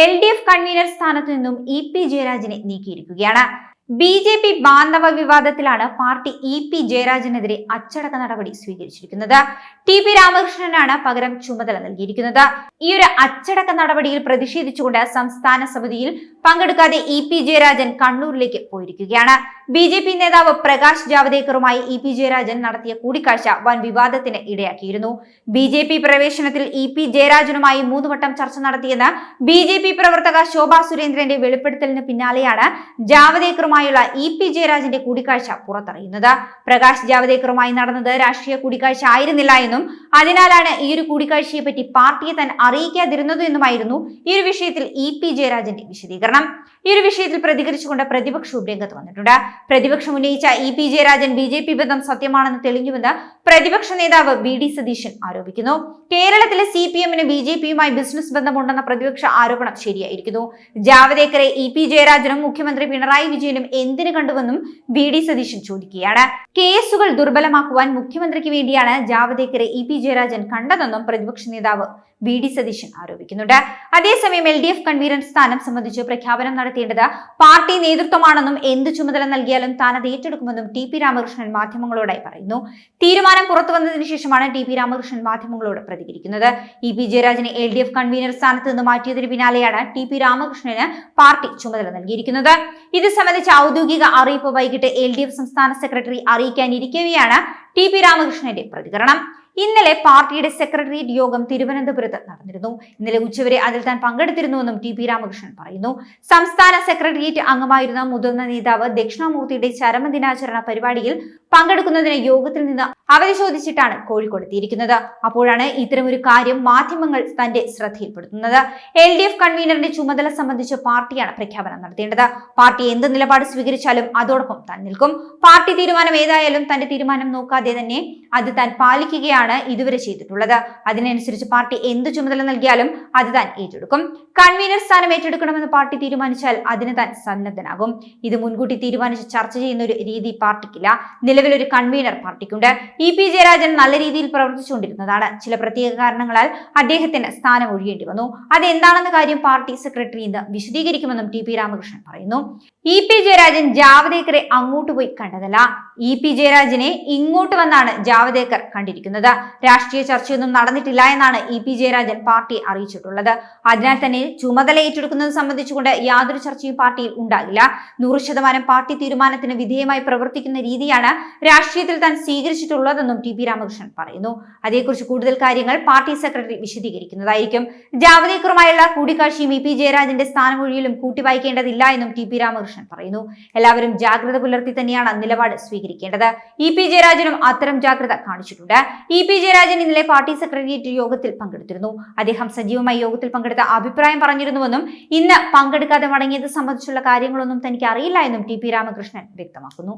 L D F convener സ്ഥാനത്തു നിന്നും E P ജയരാജനെ നീക്കിയിരിക്കുകയാണ്. ബി ജെ പി ബാന്ധവ വിവാദത്തിലാണ് പാർട്ടി ഇ പി ജയരാജനെതിരെ അച്ചടക്ക നടപടി സ്വീകരിച്ചിരിക്കുന്നത്. ടി പി രാമകൃഷ്ണനാണ് പകരം ചുമതല നൽകിയിരിക്കുന്നത്. ഈ ഒരു അച്ചടക്ക നടപടിയിൽ പ്രതിഷേധിച്ചുകൊണ്ട് സംസ്ഥാന സമിതിയിൽ പങ്കെടുക്കാതെ ഇ പി ജയരാജൻ കണ്ണൂരിലേക്ക് പോയിരിക്കുകയാണ്. ബി ജെ പി നേതാവ് പ്രകാശ് ജാവദേക്കറുമായി ഇ പി ജയരാജൻ നടത്തിയ കൂടിക്കാഴ്ച വൻ വിവാദത്തിന് ഇടയാക്കിയിരുന്നു. ബി ജെ പി പ്രവേശനത്തിൽ ഇ പി ജയരാജനുമായി മൂന്നുവട്ടം ചർച്ച നടത്തിയെന്ന് ബി ജെ പി പ്രവർത്തക ശോഭാ സുരേന്ദ്രന്റെ വെളിപ്പെടുത്തലിന് പിന്നാലെയാണ് ജാവദേക്കറുമായുള്ള ഇ പി ജയരാജന്റെ കൂടിക്കാഴ്ച പുറത്തറിയുന്നത്. പ്രകാശ് ജാവദേക്കറുമായി നടന്നത് രാഷ്ട്രീയ കൂടിക്കാഴ്ച ആയിരുന്നില്ല എന്നും അതിനാലാണ് ഈ ഒരു കൂടിക്കാഴ്ചയെ പറ്റി പാർട്ടിയെ താൻ അറിയിക്കാതിരുന്നത് എന്നുമായിരുന്നു ഈ ഒരു വിഷയത്തിൽ ഇ പി ജയരാജന്റെ വിശദീകരണം. ഈ ഒരു വിഷയത്തിൽ പ്രതികരിച്ചുകൊണ്ട് പ്രതിപക്ഷവും രംഗത്ത് വന്നിട്ടുണ്ട്. പ്രതിപക്ഷം ഉന്നയിച്ച E P Jayarajan B J P ബന്ധം സത്യമാണെന്ന് തെളിഞ്ഞുവെന്ന് പ്രതിപക്ഷ നേതാവ് ബി ഡി സതീശൻ ആരോപിക്കുന്നു. കേരളത്തിലെ സി പി എമ്മിന് ബി ജെ പിയുമായി ബിസിനസ് ബന്ധമുണ്ടെന്ന പ്രതിപക്ഷ ആരോപണം ശരിയായിരിക്കുന്നു. ജാവദേക്കറെ ഇ പി ജയരാജനും മുഖ്യമന്ത്രി പിണറായി വിജയനും എന്തിനു കണ്ടുവെന്നും ബി ഡി സതീശൻ ചോദിക്കുകയാണ്. കേസുകൾ ദുർബലമാക്കുവാൻ മുഖ്യമന്ത്രിക്ക് വേണ്ടിയാണ് ജാവദേക്കറെ ഇ പി ജയരാജൻ കണ്ടതെന്നും പ്രതിപക്ഷ നേതാവ് വി ഡി സതീശൻ ആരോപിക്കുന്നുണ്ട്. അതേസമയം എൽ ഡി എഫ് കൺവീനർ സ്ഥാനം സംബന്ധിച്ച് പ്രഖ്യാപനം നടത്തേണ്ടത് പാർട്ടി നേതൃത്വമാണെന്നും എന്ത് ചുമതല നൽകിയാലും താൻ അത് ഏറ്റെടുക്കുമെന്നും ടി പി രാമകൃഷ്ണൻ മാധ്യമങ്ങളോടായി പറയുന്നു. തീരുമാനം പുറത്തു വന്നതിന് ശേഷമാണ് ടി പി രാമകൃഷ്ണൻ മാധ്യമങ്ങളോട് പ്രതികരിക്കുന്നത്. ഇ പി ജയരാജനെ എൽ ഡി എഫ് കൺവീനർ സ്ഥാനത്ത് നിന്ന് മാറ്റിയതിന് പിന്നാലെയാണ് ടി പി രാമകൃഷ്ണന് പാർട്ടി ചുമതല നൽകിയിരിക്കുന്നത്. ഇത് സംബന്ധിച്ച ഔദ്യോഗിക അറിയിപ്പ് വൈകിട്ട് എൽ ഡി എഫ് സംസ്ഥാന സെക്രട്ടറി അറിയിക്കാനിരിക്കവെയാണ് ടി പി രാമകൃഷ്ണന്റെ പ്രതികരണം. ഇന്നലെ പാർട്ടിയുടെ സെക്രട്ടേറിയറ്റ് യോഗം തിരുവനന്തപുരത്ത് നടന്നിരുന്നു. ഇന്നലെ ഉച്ചവരെ അതിൽ താൻ പങ്കെടുത്തിരുന്നുവെന്നും ടി പി രാമകൃഷ്ണൻ പറയുന്നു. സംസ്ഥാന സെക്രട്ടേറിയറ്റ് അംഗമായിരുന്ന മുതിർന്ന നേതാവ് ദക്ഷിണാമൂർത്തിയുടെ ചരമദിനാചരണ പരിപാടിയിൽ പങ്കെടുക്കുന്നതിന് യോഗത്തിൽ നിന്ന് അവധി ചോദിച്ചിട്ടാണ് കോഴിക്കോട് എത്തിയിരിക്കുന്നത്. അപ്പോഴാണ് ഇത്തരമൊരു കാര്യം മാധ്യമങ്ങൾ തന്റെ ശ്രദ്ധയിൽപ്പെടുത്തുന്നത്. എൽ ഡി എഫ് കൺവീനറിന്റെ ചുമതല സംബന്ധിച്ച് പാർട്ടിയാണ് പ്രഖ്യാപനം നടത്തേണ്ടത്. പാർട്ടി എന്ത് നിലപാട് സ്വീകരിച്ചാലും അതോടൊപ്പം താൻ നിൽക്കും. പാർട്ടി തീരുമാനം ഏതായാലും തന്റെ തീരുമാനം നോക്കാതെ തന്നെ അത് താൻ പാലിക്കുകയാണ് ഇതുവരെ ചെയ്തിട്ടുള്ളത്. അതിനനുസരിച്ച് പാർട്ടി എന്ത് ചുമതല നൽകിയാലും അത് താൻ ഏറ്റെടുക്കും. കൺവീനർ സ്ഥാനം ഏറ്റെടുക്കണമെന്ന് പാർട്ടി തീരുമാനിച്ചാൽ അതിന് താൻ സന്നദ്ധനാകും. ഇത് മുൻകൂട്ടി തീരുമാനിച്ച് ചർച്ച ചെയ്യുന്ന ഒരു രീതി പാർട്ടിക്കില്ല. നിലവിൽ ഒരു കൺവീനർ പാർട്ടിക്കുണ്ട്. ഇ പി ജയരാജൻ നല്ല രീതിയിൽ പ്രവർത്തിച്ചുകൊണ്ടിരുന്നതാണ്. ചില പ്രത്യേക കാരണങ്ങളാൽ അദ്ദേഹത്തിന് സ്ഥാനം ഒഴിയേണ്ടി വന്നു. അതെന്താണെന്ന കാര്യം പാർട്ടി സെക്രട്ടറി ഇന്ന് വിശദീകരിക്കുമെന്നും ടി പി രാമകൃഷ്ണൻ പറയുന്നു. ഇ പി ജയരാജൻ ജാവദേക്കറെ അങ്ങോട്ട് പോയി കണ്ടതല്ല. ഇ പി ജയരാജനെ ഇങ്ങോട്ട് വന്നാണ് ജാവദേക്കർ കണ്ടിരിക്കുന്നത്. രാഷ്ട്രീയ ചർച്ചയൊന്നും നടന്നിട്ടില്ല എന്നാണ് ഇ പി ജയരാജൻ പാർട്ടിയെ അറിയിച്ചിട്ടുള്ളത്. അതിനാൽ തന്നെ ചുമതല ഏറ്റെടുക്കുന്നത് സംബന്ധിച്ചുകൊണ്ട് യാതൊരു ചർച്ചയും പാർട്ടിയിൽ ഉണ്ടാകില്ല നൂറ് ശതമാനം പാർട്ടി തീരുമാനത്തിന് വിധേയമായി പ്രവർത്തിക്കുന്ന രീതിയാണ് രാഷ്ട്രീയത്തിൽ താൻ സ്വീകരിച്ചിട്ടുള്ളതെന്നും ടി പി രാമകൃഷ്ണൻ പറയുന്നു. അതേക്കുറിച്ച് കൂടുതൽ കാര്യങ്ങൾ പാർട്ടി സെക്രട്ടറി വിശദീകരിക്കുന്നതായിരിക്കും. ജാവദേക്കറുമായുള്ള കൂടിക്കാഴ്ചയും ഇ പി ജയരാജന്റെ സ്ഥാനമൊഴിയിലും കൂട്ടിവായിക്കേണ്ടതില്ല എന്നും ടി പി രാമകൃഷ്ണൻ പറയുന്നു. എല്ലാവരും ജാഗ്രത പുലർത്തി തന്നെയാണ് നിലപാട് സ്വീകരിക്കേണ്ടത്. ഇ പി ജയരാജനും അത്തരം ജാഗ്രത കാണിച്ചിട്ടുണ്ട്. ഇ പി ജയരാജൻ ഇന്നലെ പാർട്ടി സെക്രട്ടേറിയറ്റ് യോഗത്തിൽ പങ്കെടുത്തിരുന്നു. അദ്ദേഹം സജീവമായി യോഗത്തിൽ പങ്കെടുത്ത അഭിപ്രായം പറഞ്ഞിരുന്നുവെന്നും ഇന്ന് പങ്കെടുക്കാതെ മടങ്ങിയത് സംബന്ധിച്ചുള്ള കാര്യങ്ങളൊന്നും തനിക്ക് അറിയില്ല എന്നും ടി പി രാമകൃഷ്ണൻ വ്യക്തമാക്കുന്നു.